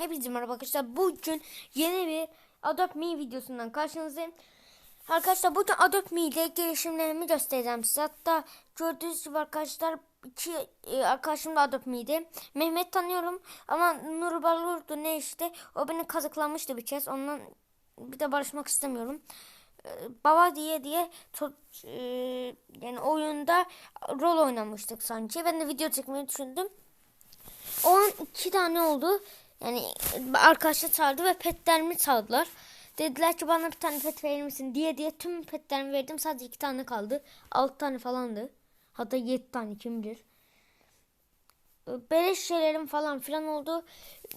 Hepinize merhaba arkadaşlar. Bugün yeni bir Adobe Me videosundan karşınızdayım. Arkadaşlar bugün Adobe Me ile gelişimlerimi göstereceğim size. Hatta gördüğünüz gibi arkadaşlar iki e, arkadaşım da Adobe Me'de. Mehmet tanıyorum ama Nur Balurdu ne işte. O beni kazıklamıştı bir kez. Ondan bir de barışmak istemiyorum. E, Baba diye diye to- e, yani oyunda rol oynamıştık sanki. Ben de video çekmeyi düşündüm. O an iki tane oldu. Yani arkadaşlar çaldı ve petlerimi çaldılar. Dediler ki bana bir tane pet verir misin diye diye tüm petlerimi verdim. Sadece iki tane kaldı. Altı tane falandı. Hatta yedi tane kim bilir. Beleş şeylerim falan filan oldu.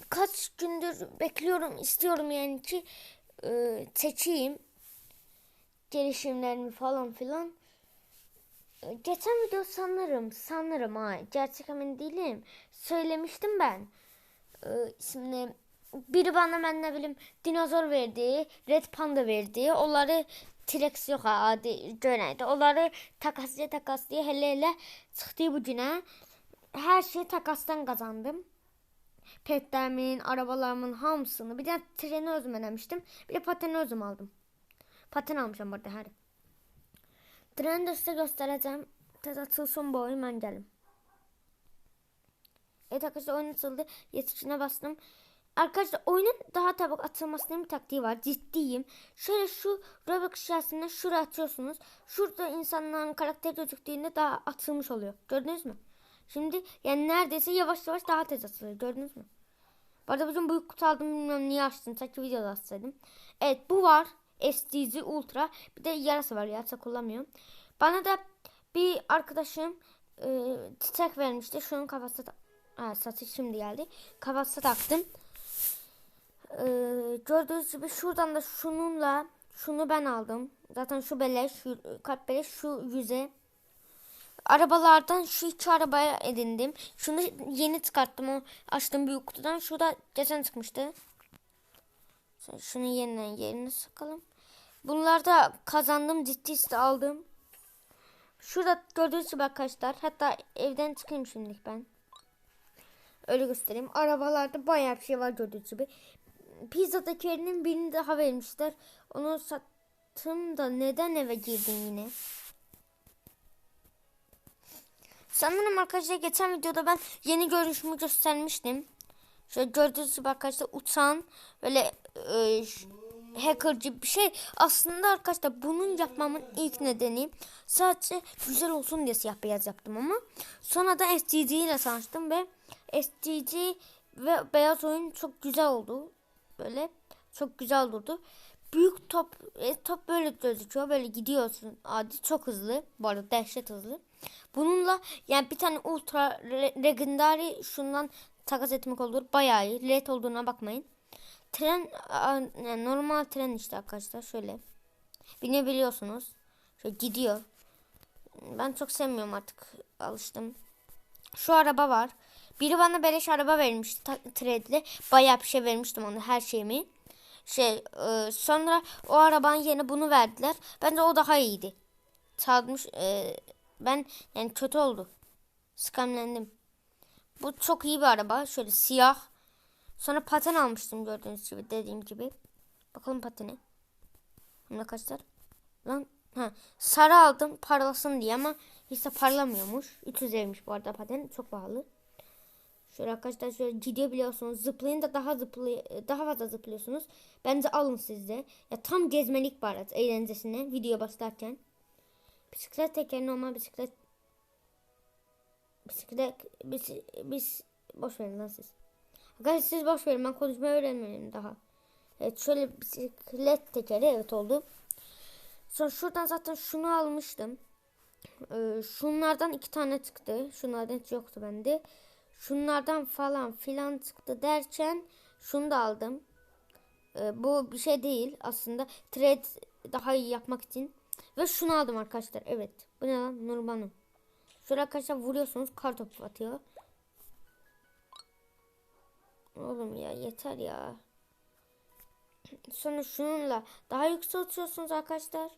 Kaç gündür bekliyorum istiyorum yani ki e, seçeyim. Gelişimlerimi falan filan. E, Geçen video sanırım sanırım ha gerçek emin değilim. Söylemiştim ben. Şimdi biri bana ben ne bileyim dinozor verdi, red panda verdi. Onları T-Rex ha adi döneydi. Onları takaslaya takaslaya hele hele çıktı bu güne. Her şeyi takastan kazandım. Petlerimin, arabalarımın hamısını. Bir de treni özüm ödemiştim. Bir de pateni özüm aldım. Paten almışım burada her. Treni de size göstereceğim. Tez açılsın bu oyun ben gelim. Evet arkadaşlar oyun açıldı. Yetişine bastım. Arkadaşlar oyunun daha tabak atılmasının bir taktiği var. Ciddiyim. Şöyle şu Roblox içerisinde şuraya atıyorsunuz. Şurada insanların karakteri gözüktüğünde daha atılmış oluyor. Gördünüz mü? Şimdi yani neredeyse yavaş yavaş daha tez atılıyor. Gördünüz mü? Bu arada bizim büyük kutu aldım bilmiyorum niye açtım. Sanki videoda açsaydım. Evet bu var. STZ Ultra. Bir de yarası var. Yarasa kullanmıyorum. Bana da bir arkadaşım e, çiçek vermişti. Şunun kafası da Ha, satış şimdi geldi. Kafası taktım. Ee, gördüğünüz gibi şuradan da şununla şunu ben aldım. Zaten şu beleş, kalp beleş, şu yüze. Arabalardan şu iki arabaya edindim. Şunu yeni çıkarttım o açtım büyük kutudan. Şu da geçen çıkmıştı. Şunu yeniden yerine sıkalım. Bunlarda kazandım ciddi aldım. Şurada gördüğünüz gibi arkadaşlar. Hatta evden çıkayım şimdilik ben. Öyle göstereyim. Arabalarda bayağı bir şey var gördüğünüz gibi. Pizzadakilerinin birini daha vermişler. Onu sattım da neden eve girdin yine? Sanırım arkadaşlar geçen videoda ben yeni görünüşümü göstermiştim. Şöyle gördüğünüz gibi arkadaşlar uçan böyle e, hackerci bir şey. Aslında arkadaşlar bunun yapmamın ilk nedeni sadece güzel olsun diye siyah beyaz yaptım ama sonra da STG ile tanıştım ve STG ve beyaz oyun çok güzel oldu. Böyle çok güzel durdu. Büyük top e, top böyle gözüküyor. Böyle gidiyorsun. Adi çok hızlı. Bu arada dehşet hızlı. Bununla yani bir tane ultra legendary şundan takas etmek olur. Bayağı iyi. Late olduğuna bakmayın. Tren yani normal tren işte arkadaşlar şöyle. Binebiliyorsunuz. Şöyle gidiyor. Ben çok sevmiyorum artık. Alıştım. Şu araba var. Biri bana beleş araba vermişti trade'le. Bayağı bir şey vermiştim ona her şeyimi. Şey e, sonra o arabanın yerine bunu verdiler. Bence o daha iyiydi. Çalmış e, ben yani kötü oldu. Skamlendim. Bu çok iyi bir araba. Şöyle siyah. Sonra paten almıştım gördüğünüz gibi dediğim gibi. Bakalım pateni. Ne arkadaşlar. Lan ha sarı aldım parlasın diye ama hiç de parlamıyormuş. 300 liraymış bu arada paten. Çok pahalı. Şöyle arkadaşlar şöyle gidiyor biliyorsunuz. Zıplayın da daha zıplay daha fazla zıplıyorsunuz. Bence alın sizde. Ya tam gezmelik baharat eğlencesine video başlarken. Bisiklet tekeri normal bisiklet. Bisiklet biz biz boş verin lan siz. Arkadaşlar siz boş verin ben konuşmayı öğrenmedim daha. Evet şöyle bisiklet tekeri evet oldu. Sonra şuradan zaten şunu almıştım. Ee, şunlardan iki tane çıktı. Şunlardan hiç yoktu bende. Şunlardan falan filan çıktı derken şunu da aldım. Ee, bu bir şey değil aslında. Thread daha iyi yapmak için. Ve şunu aldım arkadaşlar. Evet. Bu ne lan? Nurban'ım. Şöyle arkadaşlar vuruyorsunuz. Kar topu atıyor. Oğlum ya yeter ya. Sonra şununla daha yüksek uçuyorsunuz arkadaşlar.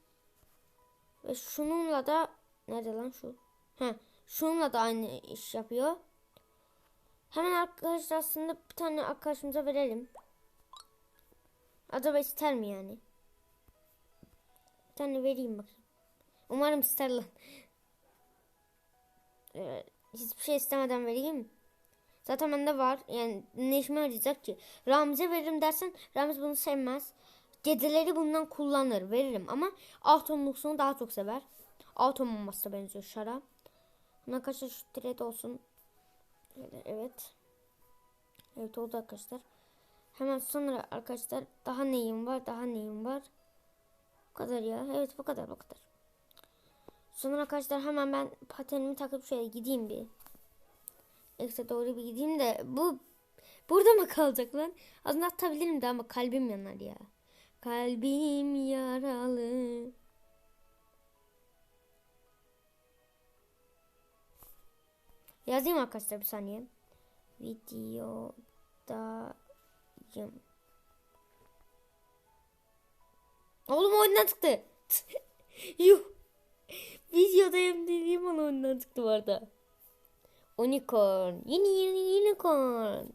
Ve şununla da nerede lan şu? He, şununla da aynı iş yapıyor. Hemen arkadaşlar aslında bir tane arkadaşımıza verelim. Acaba ister mi yani? Bir tane vereyim bakayım. Umarım ister lan. Ee, hiçbir şey istemeden vereyim. Zaten bende var. Yani ne işime yarayacak ki? Ramiz'e veririm dersen Ramiz bunu sevmez. Geceleri bundan kullanır. Veririm ama Atomluksunu daha çok sever. Atom olmasına benziyor şara. Buna kaçta şu olsun. Evet. Evet oldu arkadaşlar. Hemen sonra arkadaşlar daha neyim var? Daha neyim var? Bu kadar ya. Evet bu kadar bu kadar. Sonra arkadaşlar hemen ben patenimi takıp şöyle gideyim bir. Ekstra doğru bir gideyim de bu burada mı kalacak lan? Aslında atabilirim de ama kalbim yanar ya. Kalbim yaralı. Yazayım arkadaşlar bir saniye. Videodayım. Oğlum oyundan çıktı. Yuh. Videodayım dediğim an oyundan çıktı bu arada. Unicorn. Yeni yeni unicorn.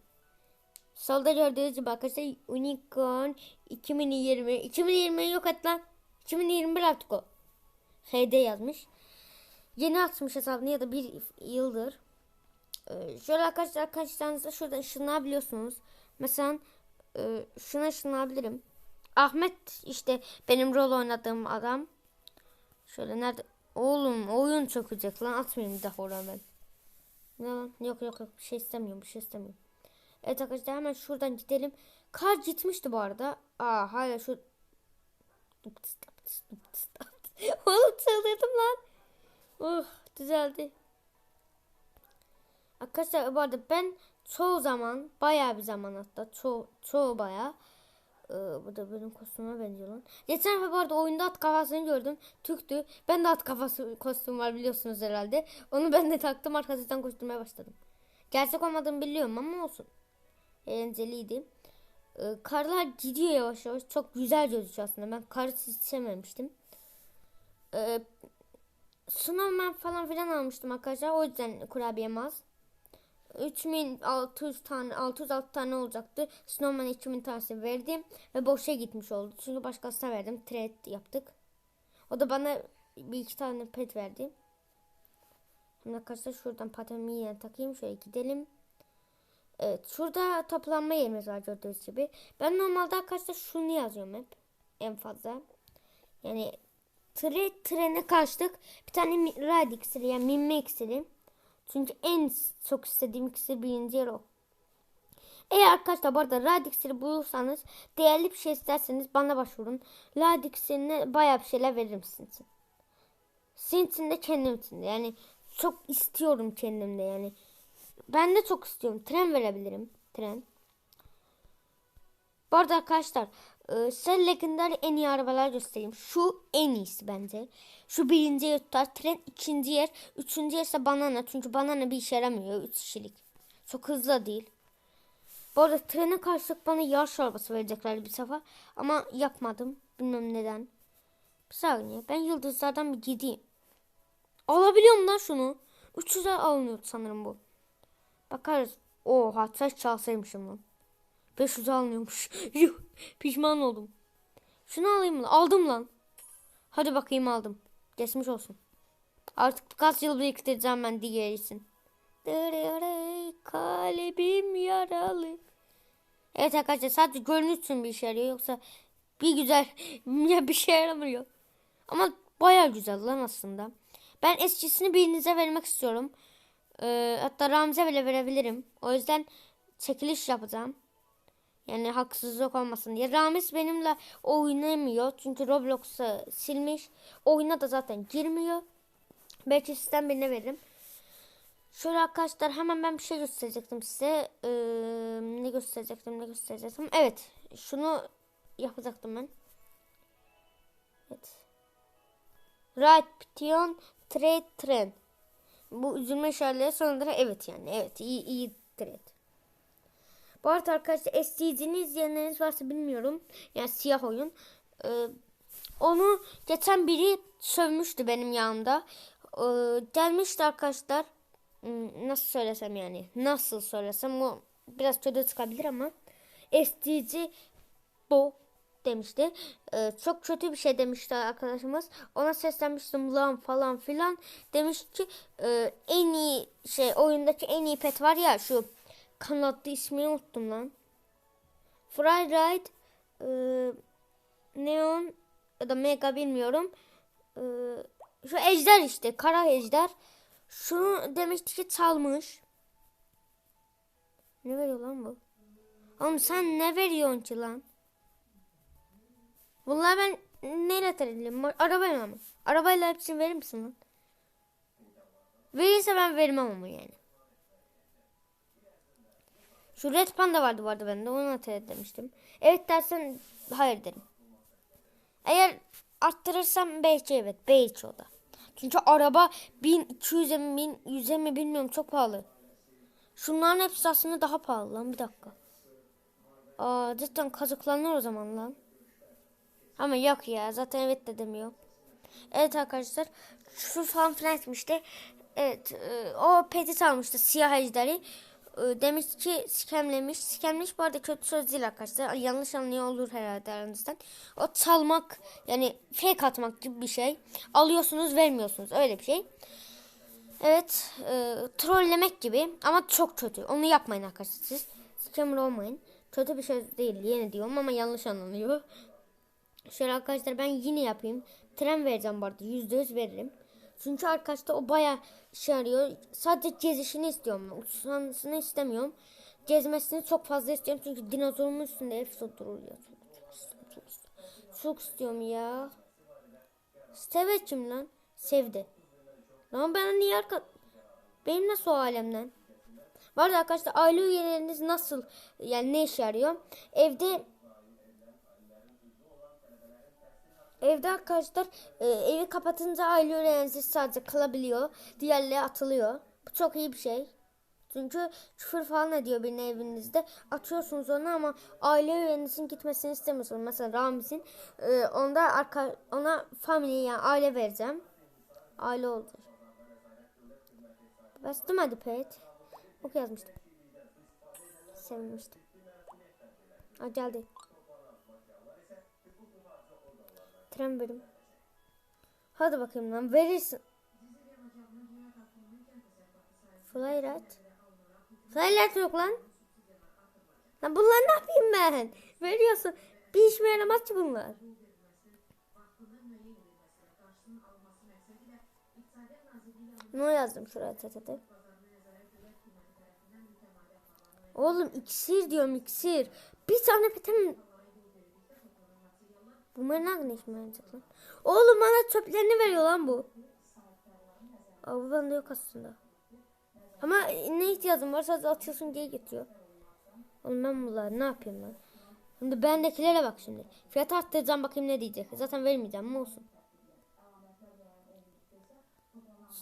Solda gördüğünüz gibi arkadaşlar Unicorn 2020. 2020 yok et lan. 2021 artık o. HD yazmış. Yeni atmış hesabını ya da bir yıldır. Ee, şöyle arkadaşlar arkadaşlarınızda şurada ışınlayabiliyorsunuz. Mesela e, şuna ışınlayabilirim. Ahmet işte benim rol oynadığım adam. Şöyle nerede? Oğlum oyun çökecek lan atmayayım daha oraya ben. Ne lan? Yok yok yok bir şey istemiyorum bir şey istemiyorum. Evet arkadaşlar hemen şuradan gidelim. Kar gitmişti bu arada. Aa hala şu Oğlum çıldırdım lan. Uh düzeldi. Arkadaşlar bu arada ben çoğu zaman bayağı bir zaman hatta çoğu, çoğu bayağı ee, bu da benim kostüme benziyor lan. Geçen sefer bu arada oyunda at kafasını gördüm. Türktü. Ben de at kafası kostüm var biliyorsunuz herhalde. Onu ben de taktım arkasından koşturmaya başladım. Gerçek olmadığını biliyorum ama olsun. Eğlenceliydi. Ee, karlar gidiyor yavaş yavaş. Çok güzel gözüküyor aslında. Ben karı hiç sevmemiştim. Ee, Snowman falan filan almıştım arkadaşlar. O yüzden kurabiyem az. 3600 tane 606 tane olacaktı. Snowman 2000 tanesi verdim ve boşa gitmiş oldu. Çünkü başkasına verdim. Trade yaptık. O da bana bir iki tane pet verdi. Şimdi arkadaşlar şuradan patenimi yine takayım. Şöyle gidelim. Evet şurada toplanma yerimiz var gördüğünüz gibi. Ben normalde arkadaşlar şunu yazıyorum hep. En fazla. Yani tre, trene kaçtık. Bir tane ride iksiri yani minme iksiri. Çünkü en çok istediğim iksir birinci yer o. Eğer arkadaşlar bu arada Rad bulursanız değerli bir şey isterseniz bana başvurun. Rad iksirine baya bir şeyler veririm sizin için. Sizin için de kendim için de. Yani çok istiyorum kendimde yani. Ben de çok istiyorum. Tren verebilirim. Tren. Bu arada arkadaşlar e, size legendary en iyi arabalar göstereyim. Şu en iyisi bence. Şu birinci yer tutar. Tren ikinci yer. Üçüncü yer ise banana. Çünkü banana bir işe yaramıyor. Üç kişilik. Çok hızlı değil. Bu arada trene karşılık bana yarış arabası verecekler bir sefer. Ama yapmadım. Bilmem neden. Bir saniye. Ben yıldızlardan bir gideyim. Alabiliyorum lan şunu. 300'e alınıyor sanırım bu. Bakarız. Oha saç çalsaymışım lan. 500 almıyormuş. Yuh. Pişman oldum. Şunu alayım mı? Aldım lan. Hadi bakayım aldım. Geçmiş olsun. Artık kaç yıl biriktireceğim ben diğer için. Kalbim yaralı. Evet arkadaşlar sadece görünüşsün bir işe yarıyor. Yoksa bir güzel ya bir şey yaramıyor. Ama baya güzel lan aslında. Ben eskisini birinize vermek istiyorum. Ee, hatta Ramze bile verebilirim. O yüzden çekiliş yapacağım. Yani haksızlık olmasın diye. Ramiz benimle oynamıyor. Çünkü Roblox'u silmiş. Oyuna da zaten girmiyor. Belki sistem birine veririm. Şöyle arkadaşlar hemen ben bir şey gösterecektim size. Ee, ne gösterecektim ne gösterecektim. Evet şunu yapacaktım ben. Evet. Right Pition Trade Trend. Bu üzülme işaretleri sonunda evet yani. Evet iyi iyi trade. Bu arada arkadaşlar STC'ni izleyenleriniz varsa bilmiyorum. Yani siyah oyun. Ee, onu geçen biri sövmüştü benim yanımda. Ee, gelmişti arkadaşlar. hmm, nasıl söylesem yani nasıl söylesem bu biraz kötü çıkabilir ama estici bu demişti. Ee, çok kötü bir şey demişti arkadaşımız. Ona seslenmiştim lan falan filan. Demiş ki e, en iyi şey oyundaki en iyi pet var ya şu kanatlı ismini unuttum lan. Fryride e, Neon ya da Mega bilmiyorum. E, şu ejder işte kara ejder. Şunu demişti ki çalmış. Ne veriyor lan bu? Oğlum sen ne veriyorsun ki lan? Bunlar ben neyle tercihim? Arabayla mı? Arabayla hepsini verir misin lan? Verirse ben vermem ama yani. Şu Red Panda vardı vardı bende. Onu da demiştim. Evet dersen hayır derim. Eğer arttırırsam belki evet. Belki o da. Çünkü araba 1200'e mi 1100'e mi bilmiyorum çok pahalı. Şunların hepsi aslında daha pahalı lan bir dakika. Aa cidden kazıklanır o zaman lan. Ama yok ya zaten evet de demiyor. Evet arkadaşlar şu filan etmişti. Evet e, o petit almıştı siyah ejderi. E, demiş ki skemlemiş. Skemlemiş bu arada kötü söz değil arkadaşlar. Yanlış anlıyor olur herhalde aranızdan. O çalmak yani fake atmak gibi bir şey. Alıyorsunuz vermiyorsunuz öyle bir şey. Evet e, trollemek gibi ama çok kötü. Onu yapmayın arkadaşlar siz. Scammer olmayın. Kötü bir şey değil yeni diyorum ama yanlış anlanıyor. Şöyle arkadaşlar ben yine yapayım. Tren vereceğim bu arada. Yüzde yüz veririm. Çünkü arkadaşlar o baya şey arıyor. Sadece gezişini istiyorum. Uçmasını istemiyorum. Gezmesini çok fazla istiyorum. Çünkü dinozorumun üstünde hepsi duruyor. Çok, çok, çok, çok istiyorum ya. Steve kim lan? Sevdi. Lan ben niye arka... Benim nasıl o alemden? Bu arada arkadaşlar aile üyeleriniz nasıl yani ne işe yarıyor? Evde Evde arkadaşlar e, evi kapatınca aile öğrencisi sadece kalabiliyor. Diğerleri atılıyor. Bu çok iyi bir şey. Çünkü küfür falan ediyor birinin evinizde. Atıyorsunuz onu ama aile üyenizin gitmesini istemiyorsunuz. Mesela Ramiz'in e, onda arka, ona family yani aile vereceğim. Aile olur. Bastım hadi pet. Ok yazmıştım. Sevinmiştim. Ha geldi. Tren bölüm. Hadi bakayım lan verirsin. Flyrat. Flyrat yok lan. Lan bunlar ne yapayım ben? Veriyorsun. Bir işime yaramaz ki bunlar. Ne yazdım şuraya tetete? Oğlum iksir diyorum iksir. Bir tane petem Bunların ne işime yarayacak lan? Oğlum bana çöplerini veriyor lan bu. Aa, bu bende yok aslında. Ama ne ihtiyacım varsa atıyorsun diye getiriyor. Oğlum ben bunlar ne yapayım lan? Şimdi bendekilere bak şimdi. Fiyat arttıracağım bakayım ne diyecek. Zaten vermeyeceğim mi olsun.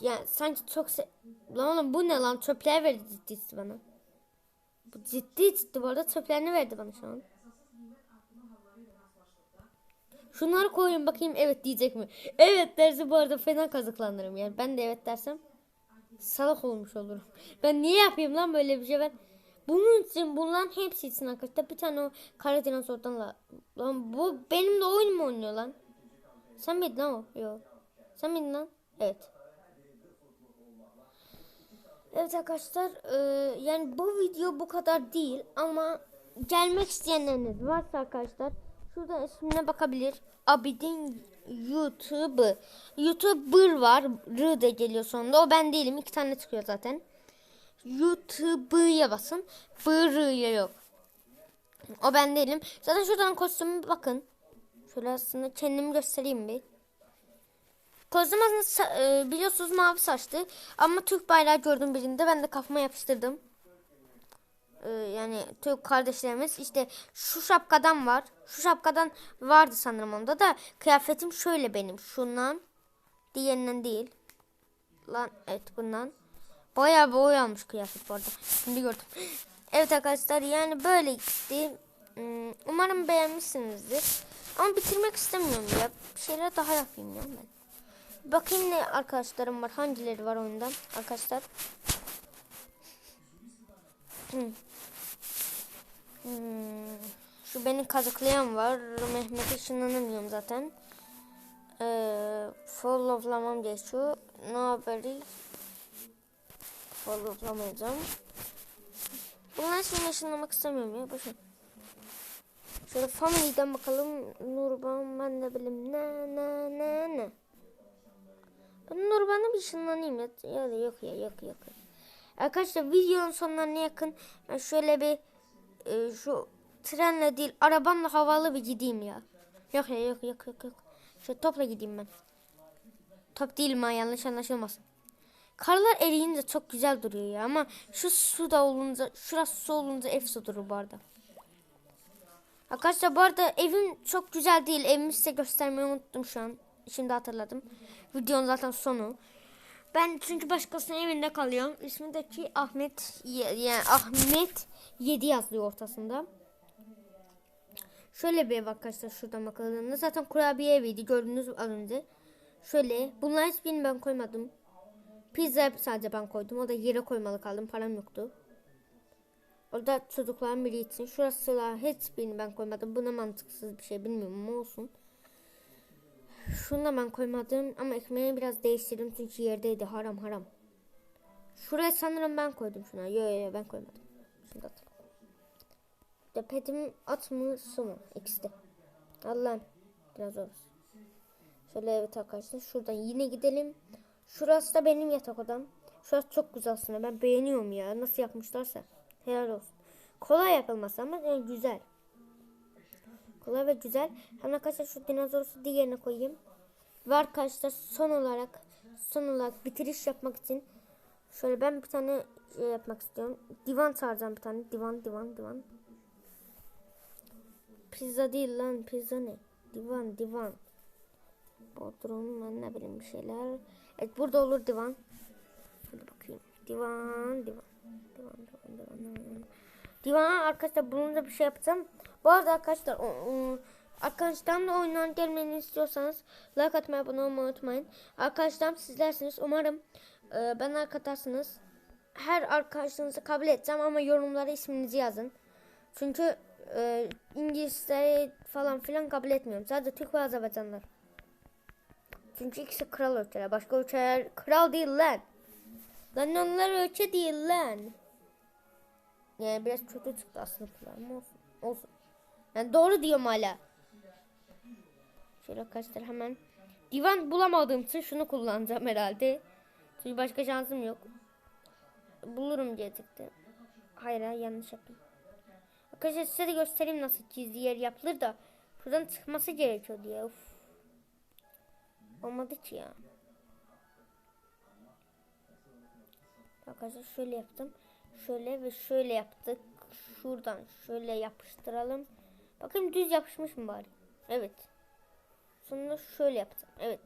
Yani sanki çok se... Lan oğlum bu ne lan? Çöpler verdi ciddi bana. Bu ciddi ciddi bu arada çöplerini verdi bana şu an. Şunları koyun bakayım evet diyecek mi? Evet derse bu arada fena kazıklanırım yani. Ben de evet dersem salak olmuş olurum. Ben niye yapayım lan böyle bir şey ben? Bunun için bunların hepsi için arkadaşlar bir tane o kara dinozordan la. Lan bu benim de oyun mu oynuyor lan? Sen miydin lan o? Yok. Sen miydin lan? Evet. Evet arkadaşlar e, yani bu video bu kadar değil ama gelmek isteyenleriniz varsa arkadaşlar Şurada ismine bakabilir. Abidin YouTube. YouTuber var. R de geliyor sonunda. O ben değilim. İki tane çıkıyor zaten. YouTube'ya basın. Bır'ya yok. O ben değilim. Zaten şuradan kostümü bakın. Şöyle aslında kendimi göstereyim bir. Kostüm aslında e, biliyorsunuz mavi saçlı. Ama Türk bayrağı gördüm birinde. Ben de kafama yapıştırdım. Ee, yani Türk kardeşlerimiz işte şu şapkadan var. Şu şapkadan vardı sanırım onda da kıyafetim şöyle benim. Şundan diğerinden değil. Lan evet bundan. Bayağı bir oy almış kıyafet bu arada. Şimdi gördüm. Evet arkadaşlar yani böyle gitti. Hmm, umarım beğenmişsinizdir. Ama bitirmek istemiyorum ya. Bir şeyler daha yapayım ya ben. Bakayım ne arkadaşlarım var. Hangileri var oyunda arkadaşlar. Hmm, Şu beni kazıklayan var. Mehmet'e ışınlanamıyorum zaten. Ee, followlamam geçiyor. Ne haberi? Followlamayacağım. Bunlar şimdi ışınlamak istemiyorum ya. Boşver. Şöyle family'den bakalım. Nurban ben de bileyim. Ne ne ne ne. Ben Nurban'a bir ışınlanayım ya. Ya da yok ya yok yok. Arkadaşlar videonun sonlarına yakın ben şöyle bir e, şu trenle değil arabamla havalı bir gideyim ya. Yok ya yok yok yok yok. Şöyle topla gideyim ben. Top değilim ha yanlış anlaşılmasın. Karlar eriyince çok güzel duruyor ya ama şu suda olunca şurası su olunca ev su durur bu arada. Arkadaşlar bu arada evim çok güzel değil. Evimi size göstermeyi unuttum şu an. Şimdi hatırladım. Videonun zaten sonu. Ben çünkü başkasının evinde kalıyorum. İsmindeki Ahmet ye- yani Ahmet 7 yazıyor ortasında. Şöyle bir ev arkadaşlar şuradan bakıldığında zaten kurabiye eviydi gördünüz az önce. Şöyle bunlar hiçbirini ben koymadım. Pizza sadece ben koydum. O da yere koymalı kaldım. Param yoktu. Orada çocukların biri için. Şurası da hiçbirini ben koymadım. Bu ne mantıksız bir şey bilmiyorum ama olsun. Şunu da ben koymadım ama ekmeği biraz değiştirdim çünkü yerdeydi haram haram. Şuraya sanırım ben koydum şuna. Yo yo yo ben koymadım. Şimdi. De petim at mı su mu? İkisi de. Allah'ım biraz orası. Şöyle evet arkadaşlar şuradan yine gidelim. Şurası da benim yatak odam. Şurası çok güzel aslında. Ben beğeniyorum ya. Nasıl yapmışlarsa. Helal olsun. Kolay yapılması ama yani güzel. Kolay ve güzel. Hem arkadaşlar şu dinozorusu diğerine koyayım. Ve arkadaşlar son olarak son olarak bitiriş yapmak için şöyle ben bir tane şey yapmak istiyorum. Divan çağıracağım bir tane. Divan divan divan. Pizza değil lan pizza ne? Divan divan. Bodrum ne bileyim bir şeyler. Evet burada olur divan. Hadi bakayım. Divan divan. Divan divan divan. divan. Divana arkadaşlar bununla bir şey yapacağım. Bu arada arkadaşlar o, o, arkadaşlarımla oyundan gelmeni istiyorsanız like atmayı abone olmayı unutmayın. Arkadaşlarım sizlersiniz. Umarım e, ben like. Her arkadaşınızı kabul edeceğim ama yorumlara isminizi yazın. Çünkü e, İngilizleri falan filan kabul etmiyorum. Sadece Türk ve Azerbaycanlar. Çünkü ikisi kral ülkeler. Başka ülkeler kral değil lan. Lan onlar ülke değil lan. Yani biraz kötü çıktı aslında kulağım olsun. Olsun. Yani doğru diyorum hala. Şöyle arkadaşlar hemen. Divan bulamadığım için şunu kullanacağım herhalde. Çünkü başka şansım yok. Bulurum diye çıktı. Hayır yanlış yaptım. Arkadaşlar size de göstereyim nasıl gizli yer yapılır da. Buradan çıkması gerekiyor diye. Uf. Olmadı ki ya. Arkadaşlar şöyle yaptım. Şöyle ve şöyle yaptık. Şuradan şöyle yapıştıralım. Bakın düz yapışmış mı bari? Evet. Sonra şöyle yaptım. Evet.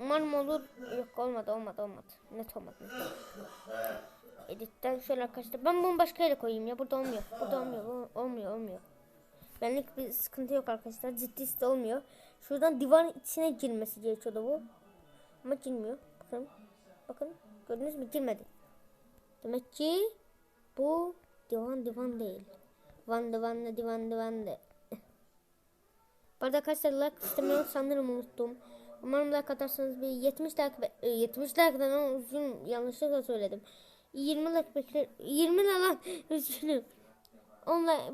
Umarım olur. Yok olmadı olmadı olmadı. Net olmadı. Net. Editten şöyle arkadaşlar. Ben bunu başka yere koyayım ya. Burada olmuyor. Burada olmuyor. Olmuyor olmuyor. Benlik bir sıkıntı yok arkadaşlar. Ciddisi de olmuyor. Şuradan divan içine girmesi gerekiyordu bu. Ama girmiyor. Bakın. Bakın. Gördünüz mü? Girmedi. Demek ki bu divan divan değil. Van divan da divan divan de. Bu arada arkadaşlar like istemeyi sanırım unuttum. Umarım like atarsanız bir 70 like be- e, 70 like'dan uzun yanlışlıkla söyledim. 20 like bekler. 20 ne lan? Üzgünüm. 10 like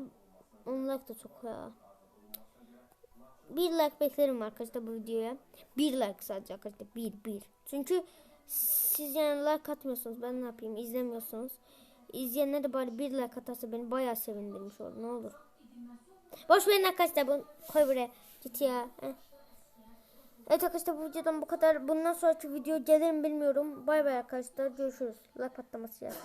10 like da çok ya. Bir like beklerim arkadaşlar bu videoya. Bir like sadece arkadaşlar. Bir bir. Çünkü siz yani like atmıyorsunuz. Ben ne yapayım? İzlemiyorsunuz. İzleyenler de bari bir like atarsa beni bayağı sevindirmiş olur. Ne olur. Boş verin arkadaşlar. Bunu koy buraya. Git ya. Evet arkadaşlar bu videodan bu kadar. Bundan sonraki video gelir mi bilmiyorum. Bay bay arkadaşlar. Görüşürüz. Like patlaması yazın.